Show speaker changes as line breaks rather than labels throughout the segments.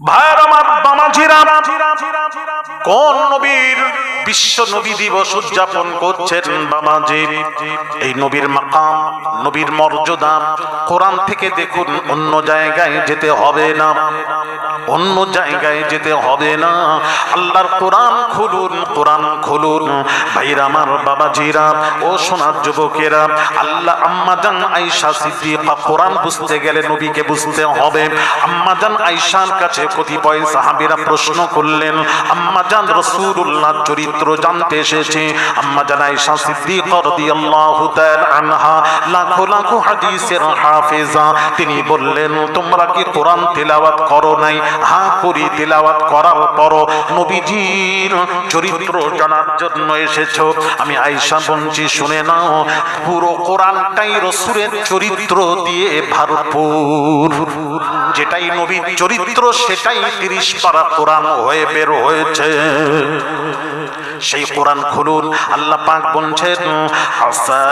ভাইয়ের আমার বামাজিরা কোন নবীর বিশ্ব নবী দিবস উদযাপন করছেন বামাজি এই নবীর মাকাম, নবীর মর্যাদা কোরআন থেকে দেখুন অন্য জায়গায় যেতে হবে না। অন্য জায়গায় যেতে হবে না। আল্লাহর কোরআন খুলুন কোরআন খুলুন। ভাইরা আমার বাবাজিরা ও সোনার যুবকেরা, আল্লাহ আম্মাজান আয়েশা সিদ্দিকা কোরআন বুঝতে গেলে নবীকে বুঝতে হবে। আম্মাজান আয়েশার কাছে কতিপয় সাহাবীরা প্রশ্ন করলেন, আম্মাজান রাসূলুল্লাহ চরিত্র জানতে এসেছে। আম্মা জানাই তাআলা আনহা লাখো লাখো হাদিসের হাফেজা। তিনি বললেন, তোমরা কি কোরআন তেলাওয়াত করো নাই? হা, করি, তেলাওয়াত করার পর নবীজির চরিত্র জানার জন্য এসেছ। আমি আয়েশা বলছি, শুনে নাও, পুরো কোরআনটাই রসুরের চরিত্র দিয়ে ভরপুর। যেটাই নবীর চরিত্র, সেটাই তিরিশ পারা কোরআন হয়ে বের হয়েছে। সেই কোরআন খুলুন। আল্লাহ পাক বলছেন আসা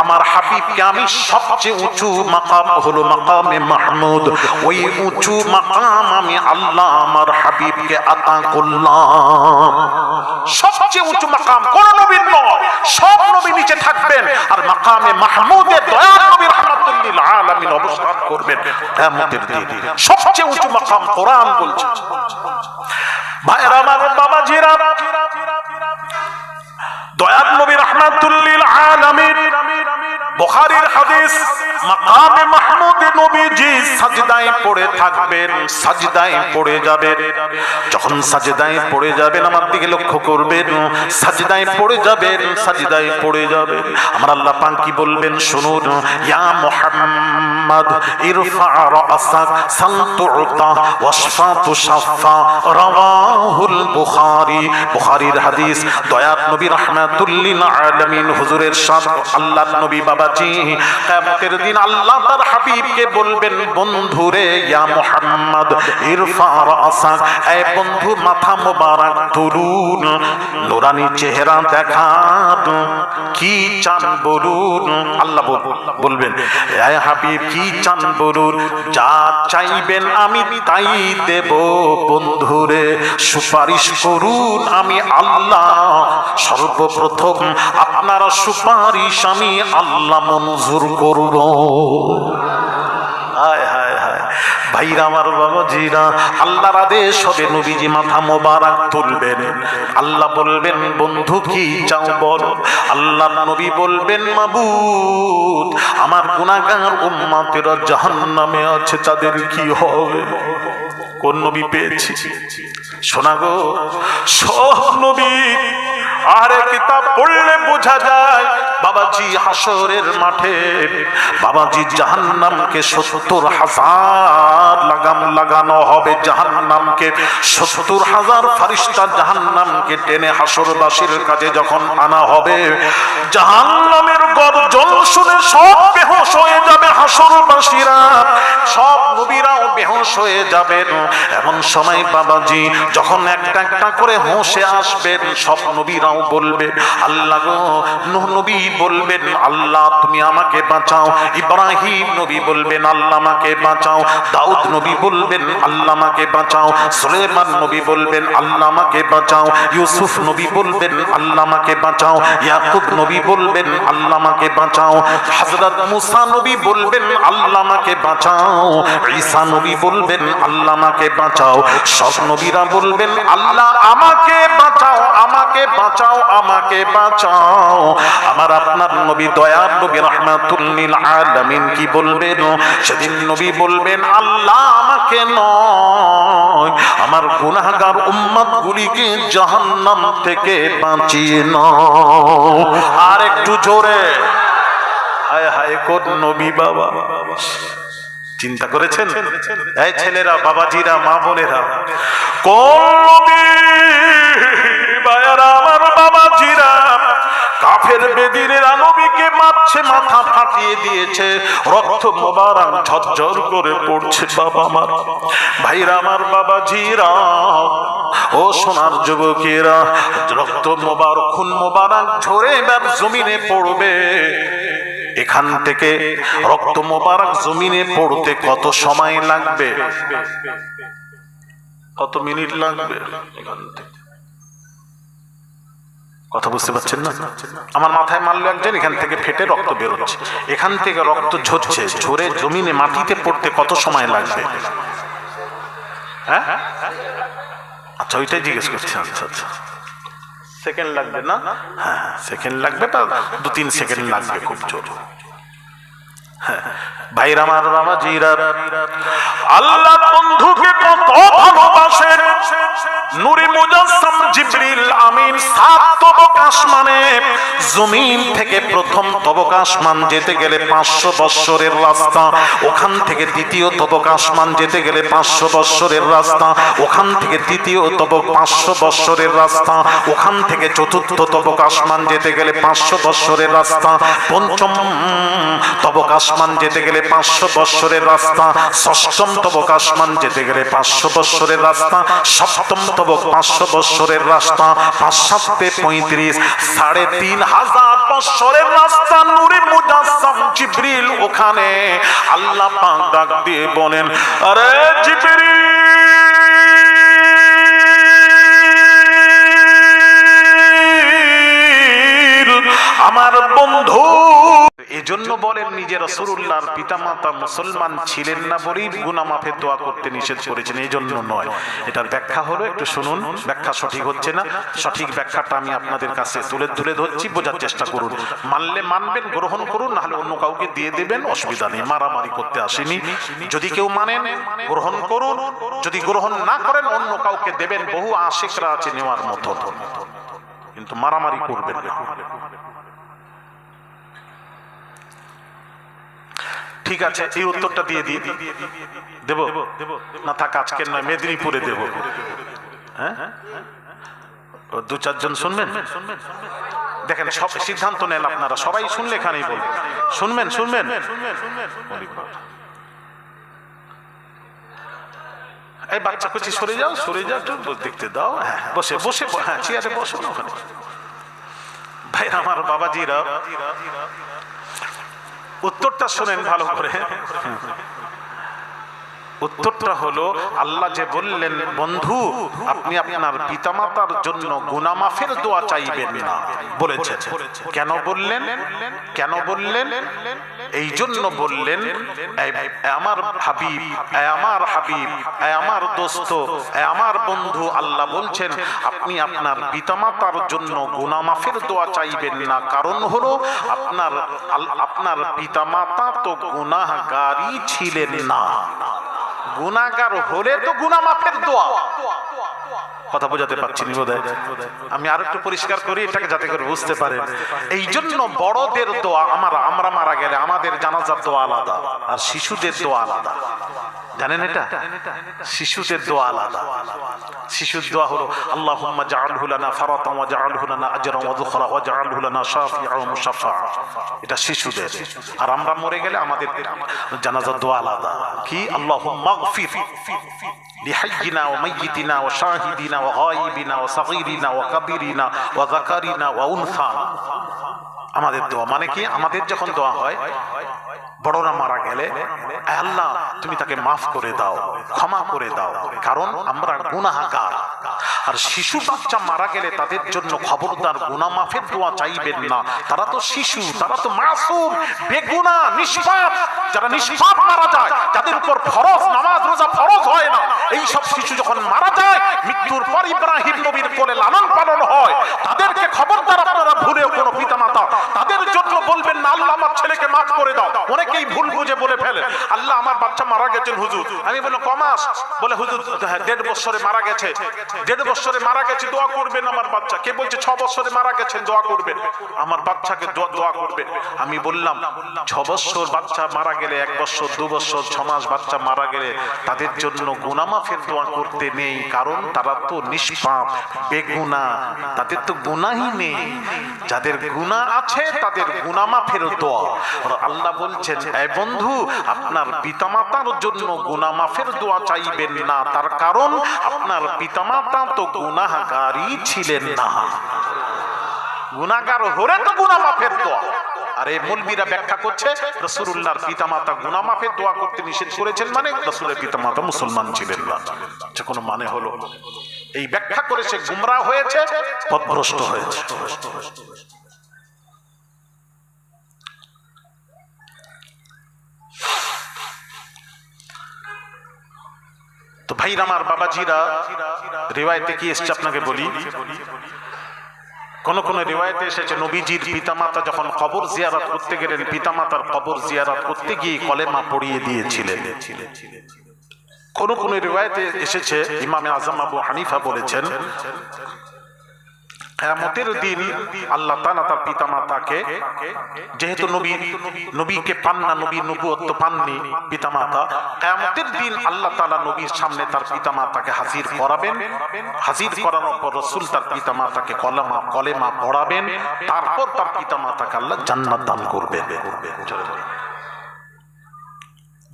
আমার হাবিবকে আমি সবচেয়ে উঁচু মাকাম হলো মাকামে মাহমুদ। ওই উঁচু মাকাম আমি আল্লাহ আমার হাবিবকে আতা করলাম। সবচেয়ে উঁচু মাকাম কোন নবীর নয়। সব নবী নিচে থাকবেন আর মাকামে মাহমুদের দয়াল নবী রাহমাতুল্লিল আলামিন অবস্থান করবেন কিয়ামতের দিন। সবচেয়ে উঁচু মাকাম কোরআন বলছে। ভাইরা আমার বাবাজিরা, দয়াল নবী রহমাতুল্লিল আলামিন, বুখারীর হাদিস মাকামে মাহমুদে নবীজি সাজদায় পড়ে থাকবেন, সাজদায় পড়ে যাবেন। যখন সাজদায় পড়ে যাবেন, আমার দিকে লক্ষ্য করবেন, সাজদায় পড়ে যাবেন, সাজদায় পড়ে যাবেন। আমার আল্লাহ পাক কি বলবেন শুনুন, ইয়া মুহাম্মদ, ইরফা রাসাক সালতুতা ওয়াশফা তুশাফা রাওয়াহুল বুখারী। বুখারীর হাদিস দয়াত নবী রাহমাতুল্লিল আলামিন, হুজুরের সাথ আল্লাহর নবী বাবাজি, কিয়ামতের দিন আল্লাহ তার হাবিবকে বলবেন, বন্ধুরে, ইয়া মুহাম্মদ, ইরফা রাসাক এই বন্ধু, মাথা মোবারক, তুলুন, নুরানি চেহারা দেখান, কি চান বলুন, আল্লাহ বলবেন, এ হাবিব, কি চান বলুন, যা চাইবেন আমি তাই দেব, বন্ধুরে, সুপারিশ করুন আমি আল্লাহ, সর্বপ্রথম আপনারা সুপারিশ আমি আল্লাহ মঞ্জুর করব। হায় হায় হায়। ভাইরা আমার বাবাজিরা, আল্লাহর আদেশ হবে নবীজি মাথা মোবারক তুলবেন। আল্লাহ বলবেন, বন্ধু কি চাও বল? আল্লাহ নবী বলবেন, মাবুদ, আমার গুনাহগার উম্মতেরা জাহান্নামে আছে, তাদের কি হবে? কোন নবী পেয়েছি? শোনা গো, সব নবী আরে কিতাব পড়লে বোঝা যায় বাবাজি হাসরের মাঠে, বাবাজি জাহান্নামকে সত্তর হাজার লাগাম লাগানো হবে জাহান্নামকে। সত্তর হাজার ফারিস্তা জাহান্নামকে টেনে হাসরবাসীর কাছে যখন আনা হবে, জাহান্নামের গর্জন শুনে সব বেহোশ হয়ে যাবে হাসরবাসীরা সব নবীরাও বেহোশ হয়ে যাবেন। এমন সময় বাবাজি যখন একটা একটা করে হোসে আসবেন, সব নবীরাও বলবে, আল্লাহ গো নবী বলবেন, আল্লাহ, তুমি আমাকে বাঁচাও। ইব্রাহিম নবী বলবেন, আল্লাহ, আমাকে বাঁচাও। দাউদ নবী বলবেন, আল্লাহ, আমাকে বাঁচাও। সুলেমান নবী বলবেন, আল্লাহ, আমাকে বাঁচাও। ইউসুফ নবী বলবেন, আল্লাহ, আমাকে বাঁচাও। ইয়াকুব নবী বলবেন, আল্লাহ, আমাকে বাঁচাও। হযরত মুসা নবী বলবেন, আল্লাহ, আমাকে বাঁচাও। ঈসা নবী বলবেন, আল্লাহ, আমাকে বাঁচাও। সব নবীরা বলবেন, আল্লাহ, আমাকে বাঁচাও। আমাকে বাঁচাও আমাকে বাঁচাও। আমার আপনার নবী দয়ার নবী রহমাতুল্লিল আলামিন কি বলবেন? সেদিন নবী বলবেন, আল্লাহ আমাকে নয়, আমার গুনাহগার উম্মত গুলিকে জাহান্নাম থেকে বাঁচিয়ে নাও। আর একটু জোরে। হায় হায়, কোন নবী বাবা? চিন্তা করেছেন? এই ছেলেরা, বাবাজিরা, মা বোনেরা, কোন নবী আমার বাবাজিরা, কাফের বেদিনেরা নবীকে মারছে, মাথা ফাটিয়ে দিয়েছে, রক্ত মোবারক ঝরঝর করে পড়ছে বাবা আমার ভাইরা আমার বাবাজিরা, ও সোনার যুবকেরা, রক্ত মোবারক, খুন মোবারক ঝরে এবার জমিনে পড়বে। এখান থেকে রক্ত মোবারক জমিনে পড়তে কত সময় লাগবে? কত মিনিট লাগবে এখান থেকে? কথা বুঝতে পারছেন না? আমার মাথায় মারলো একজন এখান থেকে ফেটে রক্ত বেরোচ্ছে। এখান থেকে রক্ত ঝরছে ঝরে জমিনে মাটিতে পড়তে কত সময় লাগবে? হ্যাঁ? আচ্ছা ওইটাই জিজ্ঞেস করছি আচ্ছা আচ্ছা। সেকেন্ড লাগবে না? হ্যাঁ সেকেন্ড লাগবে তা দু তিন সেকেন্ড লাগবে খুব জোর। হ্যাঁ, ভাইরা আমার বাবা জিরা আল্লাহ বন্ধুকে কত ভালোবাসেন নুরি মুজাসসাম জিবরিল আমিন, সাত তবক আসমানে। জমিন থেকে প্রথম তবক আসমান যেতে গেলে পাঁচশো বৎসরের রাস্তা। ওখান থেকে দ্বিতীয় তবক আসমান যেতে গেলে পাঁচশো বৎসরের রাস্তা। ওখান থেকে তৃতীয় তবক পাঁচশো বৎসরের রাস্তা। ওখান থেকে চতুর্থ তবক আসমান যেতে গেলে পাঁচশো বৎসরের রাস্তা। পঞ্চম তবক আসমান যেতে গেলে পাঁচশো বৎসরের রাস্তা, ষষ্ঠম তবক আসমান যেতে গেলে পাঁচশো বৎসরের রাস্তা, সপ্তম তবক পাঁচশো বৎসরের রাস্তা পাঁচ পঁয়ত্রিশ, সাড়ে তিন হাজার বৎসরের রাস্তা, নুরি মুজাসসাম জিবরিল ওখানে। আল্লাহ পাক দিয়ে বলেন, আরে জিবরিল, আমার বন্ধু এজন্য বলেন নিজের রসুল্লাহর পিতামাতা মুসলমান ছিলেন না বলেই গুনা মাফের দোয়া করতে নিষেধ করেছেন এই জন্য নয়। এটার ব্যাখ্যা হলো, একটু শুনুন, ব্যাখ্যা সঠিক হচ্ছে না? সঠিক ব্যাখ্যাটা আমি আপনাদের কাছে তুলে তুলে ধরছি, বোঝার চেষ্টা করুন। মানলে মানবেন, গ্রহণ করুন, নাহলে অন্য কাউকে দিয়ে দেবেন, অসুবিধা নেই, মারামারি করতে আসেনি। যদি কেউ মানেন, গ্রহণ করুন, যদি গ্রহণ না করেন, অন্য কাউকে দেবেন, বহু আশেকরা আছে নেওয়ার মতো কিন্তু মারামারি করবেন না। ঠিক আছে, এই উত্তরটা দিয়ে দিই। দেব? না থাক, আজকের নয়, মেদিনীপুরে দেব। হ্যাঁ? দু চারজন শুনবেন? দেখেন, সব সিদ্ধান্ত নেন আপনারা। সবাই শুনলে এখানেই বল। শুনবেন শুনবেন? এই বাচ্চা কুচি সরে যাও সরে যাও, একটু দেখতে দাও। হ্যাঁ বসে বসে হ্যাঁ চেয়ারে বসো ভাই আমার বাবাজিরা। উত্তরটা শোনেন ভালো করে। উত্তরটা হলো, আল্লাহ যে বললেন, বন্ধু, আপনি আপনার পিতামাতার জন্য গুনামাফের দোয়া চাইবেন না। বলেছেন। কেন বললেন? কেন বললেন? এই জন্য বললেন, "এই- এই আমার হাবিব আমার হাবিব আমার দোস্ত আমার বন্ধু আল্লাহ বলছেন, আপনি আপনার পিতামাতার জন্য গুনামাফের দোয়া চাইবেন না। কারণ হলো, আপনার আপনার পিতামাতা তো গুনাহগারই ছিলেন না। গুনাহগার হলে তো গুণা মাফের দোয়া। কথা বোঝাতে পারছি আমি আর একটু পরিষ্কার করি, এটাকে যাতে করে বুঝতে পারেন। এই জন্য বড়দের দোয়া, আমার, আমরা মারা গেলে আমাদের জানাজার দোয়া আলাদা, আর শিশুদের দোয়া আলাদা। জানেন এটা শিশুদের দোয়া আলাদা শিশুর দোয়া হলো আল্লাহুম্মা জাআলহু লানা ফারাতান ওয়া জাআলহু লানা আজরান ওয়া যুখরা ওয়া জাআলহু লানা শাফিআ ওয়া মুশাফফা এটা শিশুদের আর আমরা মরে গেলে আমাদের জানাজার দোয়া আলাদা কি আল্লাহুম্মা গফির لحينا وميتنا وشاهدنا وغائبنا وصغيرنا وكبيرنا وذكرنا وأنثانا আমাদের দোয়া মানে কি আমাদের যখন দোয়া হয় বড়রা মারা গেলে আল্লাহ, তুমি তাকে মাফ করে দাও, ক্ষমা করে দাও, কারণ আমরা গুনাহাগার। আর শিশু বাচ্চা মারা গেলে তাদের জন্য খবরদার গুনাহ মাফের দোয়া চাইবেন না। তারা তো শিশু, তারা তো মাসুম, বেগুনা, নিষ্পাপ। যারা নিষ্পাপ মারা যায় যাদের উপর ফরজ নামাজ, রোজা ফরজ হয় না। এই সব শিশু যখন মারা যায়, মৃত্যুর পর ইব্রাহিম নবীর কোলে লালন পালন হয়। তাদেরকে খবরদার আপনারা ভুলেও কোনো পিতামাতা। তাদের জন্য বলবেন না আল্লাহ আমার ছেলেকে মাফ করে দাও। অনেকেই ভুল বুঝে বলে ফেলে। আল্লাহ আমার বাচ্চা মারা গেছেন হুজুর। আমি বললাম কমাস। বলে হুজুর হ্যাঁ, দেড় বছরে মারা গেছে। দেড় বছরে মারা গেছে দোয়া করবেন আমার বাচ্চা। কে বলছে ছ বছরে মারা গেছেন দোয়া করবেন। আমার বাচ্চাকে দোয়া করবেন। আমি বললাম ছ বছর বাচ্চা মারা গেলে এক বছর দু বছর ছ মাস বাচ্চা মারা গেলে তাদের জন্য গুনামাফের দোয়া করতে নেই কারণ তারা তো নিষ্পাপ বেগুনা। তাদের তো গুনাহি নেই। যাদের গুনাহ আছে তাদের গুনামাফের দোয়া। আল্লাহ বলছেন এই বন্ধু, আপনার পিতামাতার জন্য গুনাহ মাফের দোয়া চাইবেন না। তার কারণ, আপনার পিতামাতা তো গুনাহগারই ছিলেন না। গুনাহগার হলে তো গুনাহ মাফের দোয়া। আর এই মৌলবীরা ব্যাখ্যা করছে রসুল্লাহর পিতামাতা গুনাহ মাফের দোয়া করতে নিষেধ করেছেন মানে রসুলের পিতামাতা মুসলমান ছিলেন না। যে কোনো মানে হলো? এই ব্যাখ্যা করে সে গুমরা হয়েছে পথভ্রষ্ট হয়েছে। তো ভাইরা আমার বাবাজিরা, রেওয়ায়তে কি এসছে আপনাকে বলি? কোন কোন রেওয়ায়তে এসেছে, নবীজির পিতামাতা যখন কবর জিয়ারাত করতে গেলেন, পিতামাতার কবর জিয়ারাত করতে গিয়ে কলেমা পড়িয়ে দিয়েছিলেন। কোন কোন রেওয়ায়তে এসেছে, ইমামে আজম আবু হানিফা বলেছেন কেয়ামতের দিন আল্লাহ তাআলা তার পিতামাতাকে, যেহেতু নবী, নবীকে পান না, নবী নবুয়ত্ব পাননি পিতামাতা, কেয়ামতের দিন আল্লাহ তাআলা নবীর সামনে তার পিতামাতাকে হাজির করাবেন। হাজির করানোর পর রসুল তার পিতামাতাকে কলেমা কলেমা পড়াবেন। তারপর তার পিতা মাতাকে আল্লাহ জান্নাত দান করবে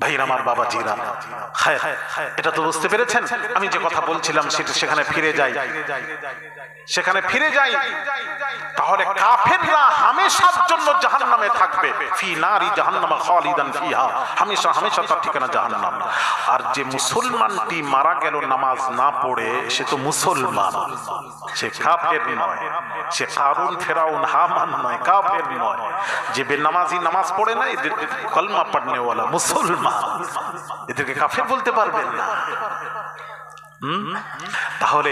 ভাইরা, আমার বাবা জিরা এটা তো বুঝতে পেরেছেন? আমি যে কথা বলছিলাম, সেটা সেখানে ফিরে যাই। সেখানে ফিরে যাই। তাহলে কাফেররা হামেশার জন্য জাহান্নামে থাকবে। ফি নারি জাহান্নামা খালিদান ফিহা। হামেশা হামেশা তার ঠিকানা জাহান্নাম। আর যে মুসলমানটি মারা গেল নামাজ না পড়ে, সে তো মুসলমান। সে কাফের নয়। সে কারুন, ফেরাউন, হামান নয়, কাফের নয়। যে বেনামাজি নামাজ পড়ে না কলমা পড়নেওয়ালা মুসলমান। এদেরকে কাফের বলতে পারবেন না? তাহলে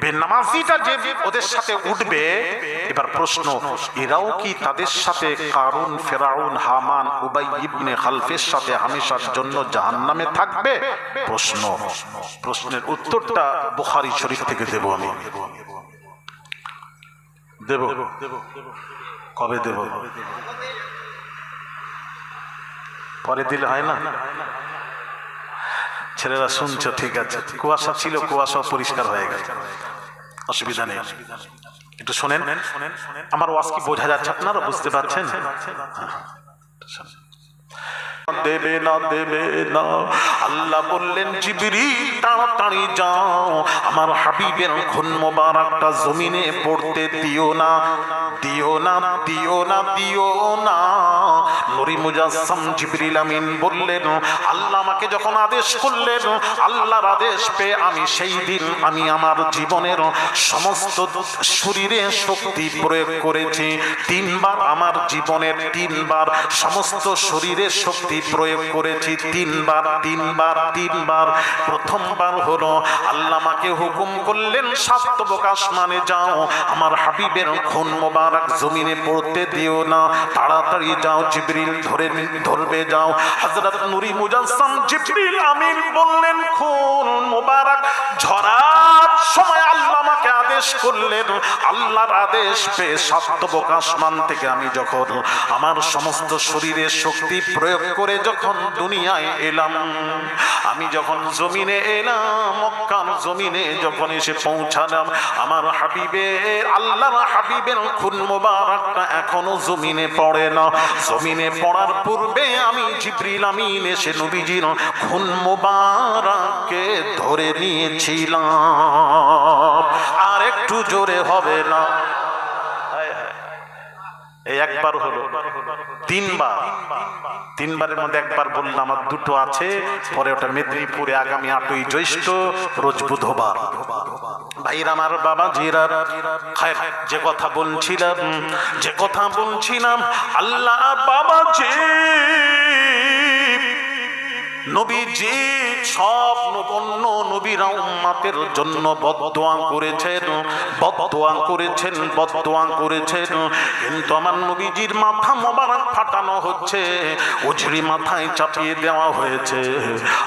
বেনামাজিটা যে ওদের সাথে উঠবে, এবার প্রশ্ন, এরাও কি তাদের সাথে কারুন, ফেরাউন, হামান, উবাই ইবনে খালফের সাথে হামেশার জন্য জাহান্নামে থাকবে? প্রশ্ন। প্রশ্নের উত্তরটা বুখারী শরীফ থেকে দেব আমি। দেব? কবে দেব? পরে দিলে হয় না? ছেলেরা শুনছো, ঠিক আছে। কুয়াশা ছিল, কুয়াশা পরিষ্কার হয়ে গেছে অসুবিধা নেই। একটু শোনেন, আমার ওয়াজ কি বোঝা যাচ্ছে আপনারা? বুঝতে পারছেন? দেবে না দেবে না। আল্লাহ বললেন জিবরি তাড়াতাড়ি যাও। আমার হাবিবের খুন মোবারকটা জমিনে পড়তে দিও না দিও না দিও না দিও না। নরি মুজাসসাম জিবরিল আমিন বললেন, আল্লাহ আমাকে যখন আদেশ করলেন, আল্লাহর আদেশ পেয়ে আমি সেই দিন আমি আমার জীবনের সমস্ত শরীরে শক্তি প্রয়োগ করেছি। তিনবার আমার জীবনের তিনবার সমস্ত শরীরে শক্তি প্রয়োগ করেছি তিনবার তিনবার তিনবার। প্রথমবার হলো আল্লাহ আমাকে হুকুম করলেন সাপ্ত প্রকাশ মানে যাও, আমার হাবিবের খুন মোবারক জমিনে পড়তে দিও না, তাড়াতাড়ি যাও, জিবরিল ধরে ধরবে যাও। হযরত নুরি মুজাসসাম জিবরিল আমিন বললেন, খুন মোবারক ঝরার সময় আল্লাহ আমাকে আদেশ করলেন, আল্লাহর আদেশ পেয়ে সাতবক আসমান থেকে আমি যখন আমার সমস্ত শরীরে শক্তি প্রয়োগ করে যখন দুনিয়ায় এলাম, আমি যখন জমিনে এলাম, মক্কার জমিনে যখন এসে পৌঁছালাম, আমার হাবিবের আল্লাহ হাবিবের খুন মোবারকটা এখনও জমিনে পড়ে না। জমিনে পড়ার পূর্বে আমি জিব্রিল আমিন এসে নবীজির খুন মোবারককে ধরে নিয়েছিলাম। আর একটু জোরে হবে না। এই একবার হলো, তিনবার। তিনবারের মধ্যে একবার বললাম আমার দুটো আছে, পরে ওটা মেদিনীপুরে আগামী আটই জ্যৈষ্ঠ, রোজ বুধবার। ভাইর আমার বাবা জিরা যে কথা বলছিলাম, যে কথা বলছিলাম আল্লাহ বাবা যে নবীজি সব অন্য নবীরা উম্মাতের জন্য বদদোয়া করেছেন বদদোয়া করেছেন বদদোয়া করেছেন। কিন্তু আমার নবীজির মাথা মোবারক ফাটানো হচ্ছে উজড়ি মাথায় চাপিয়ে দেওয়া হয়েছে।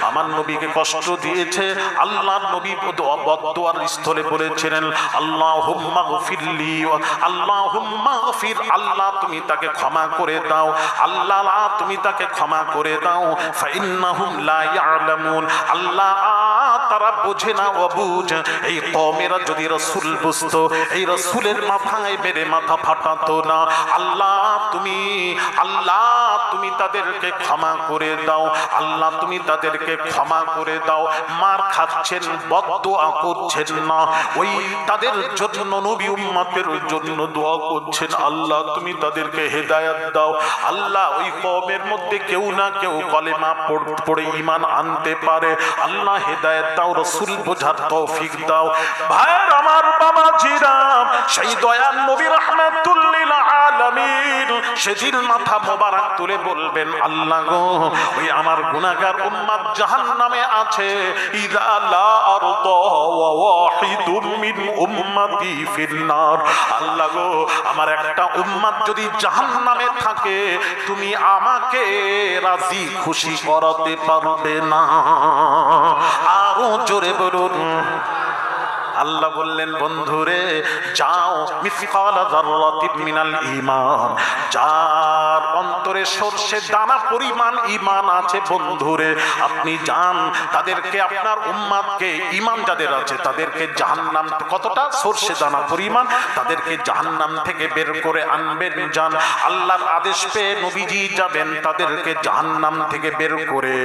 আমার নবীকে কষ্ট দিয়েছে, আল্লাহ নবী বদদোয়ার স্থলে বলেছিলেন আল্লাহ হুম্মা গফিরলি আল্লাহ হুম্মা গফির, আল্লাহ তুমি তাকে ক্ষমা করে দাও, আল্লাহ তুমি তাকে ক্ষমা করে দাও ফাইন্নাহুম লা ইয়ালামুন আল্লাহ তারা বোঝে না অবুঝ এই কমেরা যদি রসুল বুঝতো, এই রসুলের মাথায় মেরে মাথা ফাটাতো না। আল্লাহ তুমি আল্লাহ তুমি তাদেরকে ক্ষমা করে দাও। আল্লাহ তুমি তাদেরকে ক্ষমা করে দাও। মার খাচ্ছেন, বদদোয়া করছেন না। ওই তাদের জন্য নবী উম্মতের জন্য দোয়া করছেন। আল্লাহ তুমি তাদেরকে হেদায়াত দাও। আল্লাহ ওই কমের মধ্যে কেউ না কেউ কলেমা পড়ে ইমান আনতে পারে। আল্লাহ হেদায়েত দাও, রসুল বোঝার তৌফিক দাও। ভাইয়ের আমার বাবা জিরাম সেই দয়াল নবী রহমাতুল্লিল আলামিন, সেদিন মাথা মোবারক তুলে বলবেন, আল্লাহ গো, ওই আমার গুনাহগার উম্মাত জাহান্নামে আছে। ইদা লা আরদা ওয়া ওয়াহিদুম আল্লাহ গো, আমার একটা উম্মাত যদি জাহান্নামে থাকে, তুমি আমাকে রাজি খুশি করাতে পারবে না। আরও জোরে বলুন। আল্লাহ বললেন, বন্ধুরে, যাও মিসকালা যাররাতিন মিনাল ঈমান। যার অন্তরে সর্ষে দানা পরিমাণ ঈমান আছে, বন্ধুরে, আপনি যান। তাদেরকে আপনার উম্মাদকে, ঈমান যাদের আছে, তাদেরকে জাহান্নাম কতটা সর্ষে দানা পরিমাণ, তাদেরকে জাহান্নাম থেকে বের করে আনবেন, যান। আল্লাহর আদেশ পেয়ে নবীজি যাবেন, তাদেরকে জাহান্নাম থেকে বের করে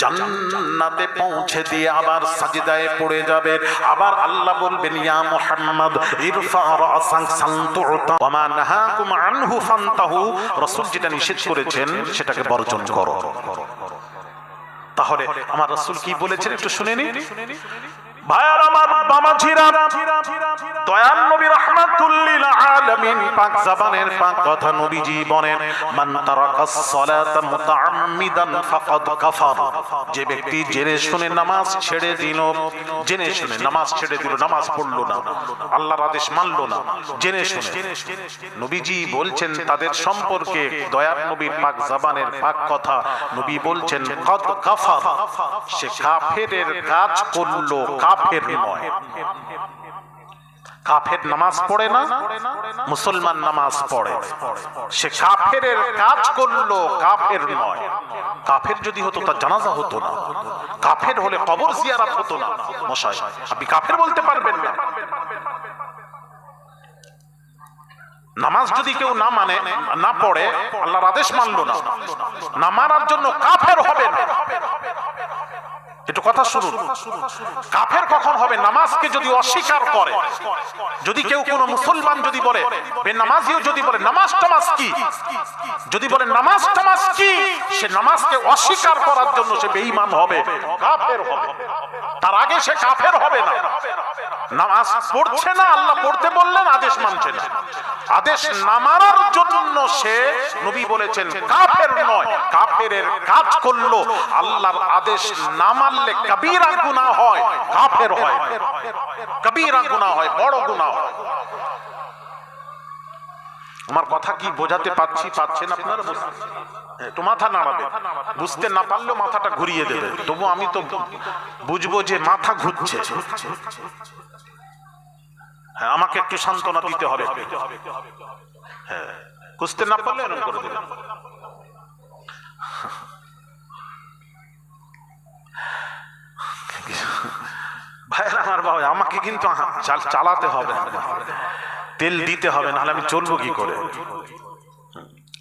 জান্নাতে পৌঁছে দিয়ে আবার সাজিদায় পড়ে যাবেন। আবার আল্লাহ বলবেন, ইয়া মুহাম্মদ, ইরফা রাসাক সানতুতা ওয়া মা নাহাকুম আনহু ফান্তাহু। রাসূল যেটা নিষেধ করেছেন, সেটাকে বর্জন করো। তাহলে আমার রাসূল কি বলেছেন একটু শুনে নি আমার দয়াল নবী আলামিন, পাক জাবানের পাক কথা নবীজি বলেন, মান তারাকাস মুতাআম্মিদান ফাকাদ কাফার। যে ব্যক্তি জেনে শুনে নামাজ ছেড়ে দিল, জেনে শুনে নামাজ ছেড়ে দিল, নামাজ পড়ল না, আল্লাহর আদেশ মানলো না, জেনে শুনে। নবীজি বলছেন, তাদের সম্পর্কে দয়াল নবীর পাক জাবানের পাক কথা নবী বলছেন কাফার। সে কাফেরের কাজ করল, কাফের নয়। কাফের নামাজ পড়ে না, মুসলমান নামাজ পড়ে। সে কাফের কাজ করল, কাফের নয়। কাফের যদি হতো, তার জানাজা হতো না। কাফের হলে কবর জিয়ারাত হতো না। মশাই, আপনি কাফের বলতে পারবেন না। নামাজ যদি কেউ না মানে না পড়ে, আল্লাহর আদেশ মানলো না। না মানার জন্য কাফের হবে না। একটু কথা কাফের কখন হবে? নামাজকে যদি অস্বীকার করে, যদি কেউ মুসলমান যদি বলে, বেনামাজিও যদি বলে, নামাজ টামাজ কি? যদি বলে, নামাজ টামাজ কি? সে নামাজকে অস্বীকার করার জন্য সে বেঈমান হবে, কাফের হবে। তার আগে সে কাফের হবে না। নামাজ পড়ছে না, আল্লাহ পড়তে বললেন, আদেশ মানছে না। আদেশ না জন্য সে নবী বলেছেন, কাফের হয় হয়। হয় হয়। আমার কথা কি বোঝাতে পাচ্ছি পাচ্ছেন আপনারা? বুঝতে- একটু মাথা নাড়াবে বুঝতে না পারলেও মাথাটা ঘুরিয়ে দেবে তবু আমি তো বুঝব যে মাথা ঘুরছে। হ্যাঁ আমাকে একটু সান্ত্বনা দিতে হবে। হ্যাঁ বুঝতে না পারলে করে দেবেন। ভাইরা আমার বাবা, আমাকে কিন্তু চাল- চালাতে হবে। তেল দিতে হবে, নাহলে আমি চলবো কি করে?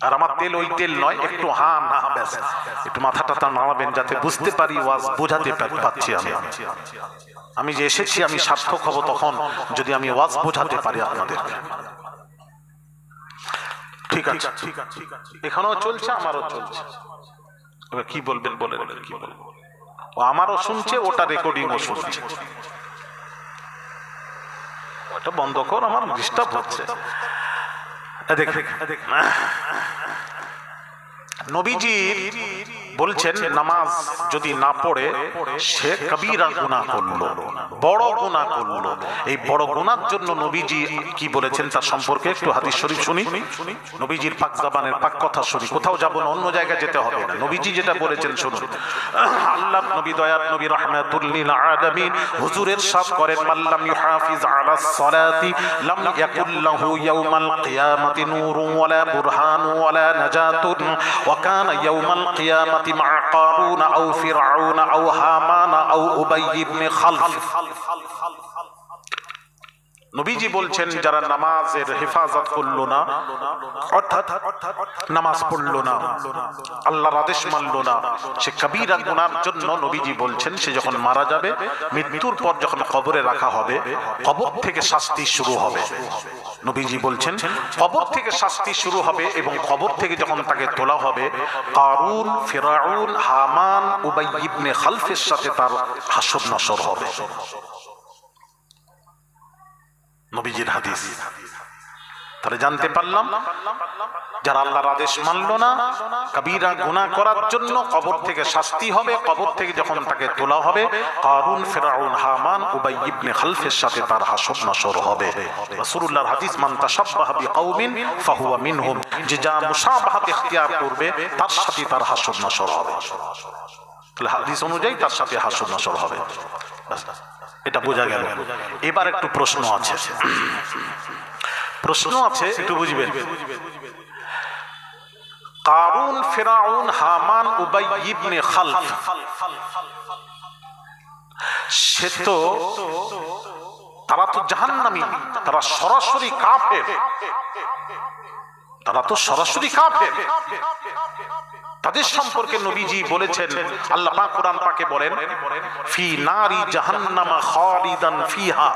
আর আমার তেল ওই তেল নয়, একটু হা, না, ব্যাস। একটু মাথাটা তা নাড়াবেন যাতে বুঝতে পারি, ওয়াজ বোঝাতে পা- পাচ্ছি আমি। আমি যে এসেছি, আমি সার্থক হব তখন যদি আমি ওয়াজ বোঝাতে পারি আপনাদেরকে ঠিক আছে। এখানেও চলছে, আমারও চলছে। কি বলবেন বলে কি বলবেন ও আমারও শুনছে ওটা রেকর্ডিংও শুনছে। ওটা বন্ধ কর আমার ডিস্টার্ব হচ্ছে। দেখ। নবীজির বলছেন, নামাজ যদি না পড়ে, সে কবিরা গুণা করল, বড় গুণা করল। এই বড় গুণার জন্য নবীজি কি বলেছেন তার সম্পর্কে একটু হাদিস শরীফ শুনি। নবীজির পাক জাবানের পাক কথা শুনি। কোথাও যাব না, অন্য জায়গায় যেতে হবে না। নবীজি যেটা বলেছেন, শুনুন। আল্লাহ নবী দয়াত নবী রাহমাতুল্লিল আলামিন হুজুরের সাথ করেন মাল্লাম ইউহাফিজ আলা সালাতি, লাম ইয়াকুল লাহু ইয়াউমাল কিয়ামাতি নূরুন ওয়ালা বুরহান ওয়ালা নাজাতুন, ওয়া কানা ইয়াউমাল কিয়ামাতি القيامة مع قارون أو فرعون أو هامان أو أبي بن خلف. নবীজি বলছেন, যারা নামাজের হেফাজত করল না, অর্থাৎ নামাজ পড়ল না, আল্লাহর আদেশ মানলো না, সে কবিরা গুনার জন্য নবীজি বলছেন, সে যখন মারা যাবে, মৃত্যুর পর যখন কবরে রাখা হবে, কবর থেকে শাস্তি শুরু হবে। নবীজি বলছেন, কবর থেকে শাস্তি শুরু হবে এবং কবর থেকে যখন তাকে তোলা হবে, কারুন, ফেরাউন, হামান, উবাই ইবনে খালফের সাথে তার হাসর নসর হবে। নবীজির হাদিস। তাহলে জানতে পারলাম, যারা আল্লাহর আদেশ মানল না, কবিরা গুনাহ করার জন্য কবর থেকে শাস্তি হবে। কবর থেকে যখন তাকে তোলা হবে, কারুন, ফেরাউন, হামান, উবাই ইবনে খালফের সাথে তার হাসব নসর হবে। রাসূলুল্লাহর হাদিস, মান তাশাব্বাহা বিকাউমিন ফাহুয়া মিনহুম। যে যা মুশাবাহাত ইখতিয়ার করবে, তার সাথে তার হাসব নসর হবে। তাহলে হাদিস অনুযায়ী তার সাথে হাসব নসর হবে। এটা বোঝা গেল। এবার একটু প্রশ্ন আছে। প্রশ্ন আছে, একটু বুঝবেন। কারুন ফেরাউন হামান উবাই ইবনে খালফ। সে তো, তারা তো জাহান্নামী, তারা সরাসরি কাফের। তারা তো সরাসরি কাফের। তাদের সম্পর্কে নবীজি বলেছেন, আল্লাহ পাক কোরআন পাকে বলেন, ফি নারি জাহান্নামা খালিদান ফিহা।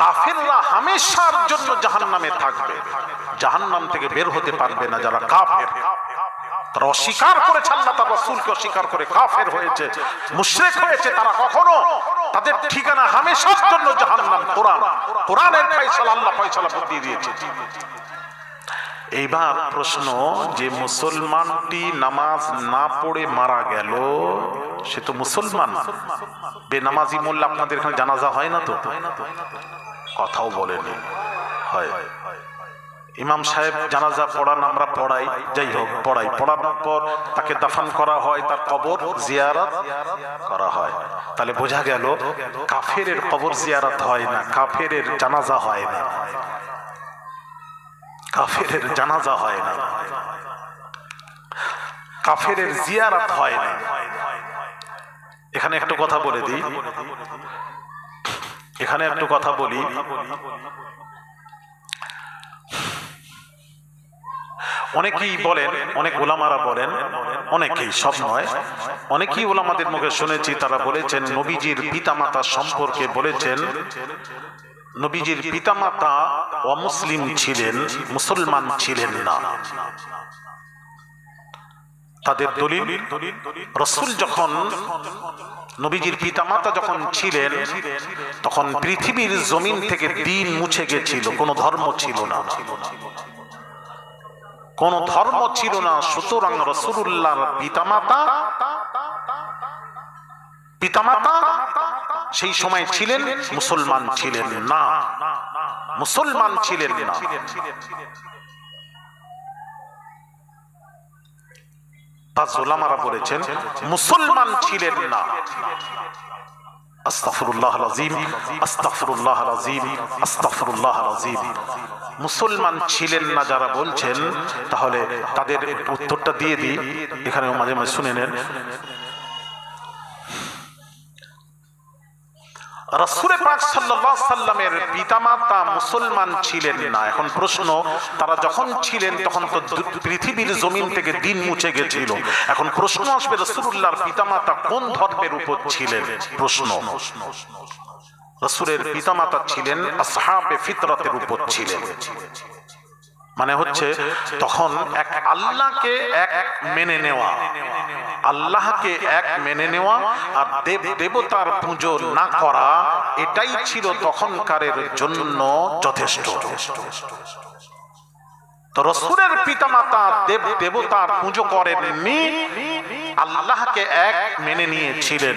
কাফেররা হামেশার জন্য জাহান্নামে থাকবে। জাহান্নাম থেকে বের হতে পারবে না যারা কাফের। তারা অস্বীকার করেছে আল্লাহ, তার রাসূলকে অস্বীকার করে কাফের হয়েছে, মুশরিক হয়েছে, তারা কখনো তাদের ঠিকানা হামেশার জন্য জাহান্নাম, কোরআন। কোরআনের ফয়সালা, আল্লাহ ফয়সালা দিয়ে দিয়েছে। এইবার প্রশ্ন, যে মুসলমানটি নামাজ না পড়ে মারা গেল, সে তো মুসলমান। বেনামাজি মোল্লা আপনাদের এখানে জানাজা হয় না তো? কথাও বলেনি। হয়। ইমাম সাহেব জানাজা পড়ান, আমরা পড়াই। যাই হোক, পড়াই। পড়ানোর পর তাকে দাফন করা হয়, তার কবর জিয়ারত করা হয়। তাহলে বোঝা গেল কাফের কবর জিয়ারত হয় না কাফের জানাজা হয় না। কাফেরের জানাজা হয় না। কাফেরের জিয়ারাত হয় না। এখানে একটু কথা বলে দিই। এখানে একটু কথা বলি। অনেকেই বলেন, অনেক ওলামারা বলেন, অনেকেই, সব নয়। অনেকেই ওলামাদের মুখে শুনেছি, তারা বলেছেন, নবীজির পিতামাতা সম্পর্কে বলেছেন নবীজির পিতামাতা অমুসলিম ছিলেন, মুসলমান ছিলেন না। তাদের দলিল, রসুল যখন নবীজির পিতামাতা যখন ছিলেন, তখন পৃথিবীর জমিন থেকে দিন মুছে গেছিল, কোনো ধর্ম ছিল না। কোন ধর্ম ছিল না, সুতরাং রসুল্লাহর পিতামাতা পিতামাতা সেই সময় ছিলেন মুসলমান ছিলেন না। মুসলমান ছিলেন না। মুসলমান ছিলেন না। মুসলমান ছিলেন না যারা বলছেন, তাহলে তাদের উত্তরটা দিয়ে দিই। এখানে মাঝে মাঝে শুনে নেন। রসুরে পাক সাল্লা সাল্লামের পিতামাতা মুসলমান ছিলেন না। এখন প্রশ্ন, তারা যখন ছিলেন তখন তো পৃথিবীর জমিন থেকে দিন মুছে গেছিল। এখন প্রশ্ন আসবে রসুল্লাহর পিতামাতা কোন ধর্মের উপর ছিলেন? প্রশ্ন রসুরের পিতামাতা ছিলেন আসহাবে ফিতরতের উপর ছিলেন। মানে হচ্ছে তখন এক আল্লাহকে এক মেনে নেওয়া। আল্লাহকে এক মেনে নেওয়া আর দেব দেবতার পুজো না করা এটাই ছিল তখনকারের জন্য যথেষ্ট। তো রসুরের পিতামাতা দেব দেবতার পুজো করেননি আল্লাহকে এক মেনে নিয়েছিলেন।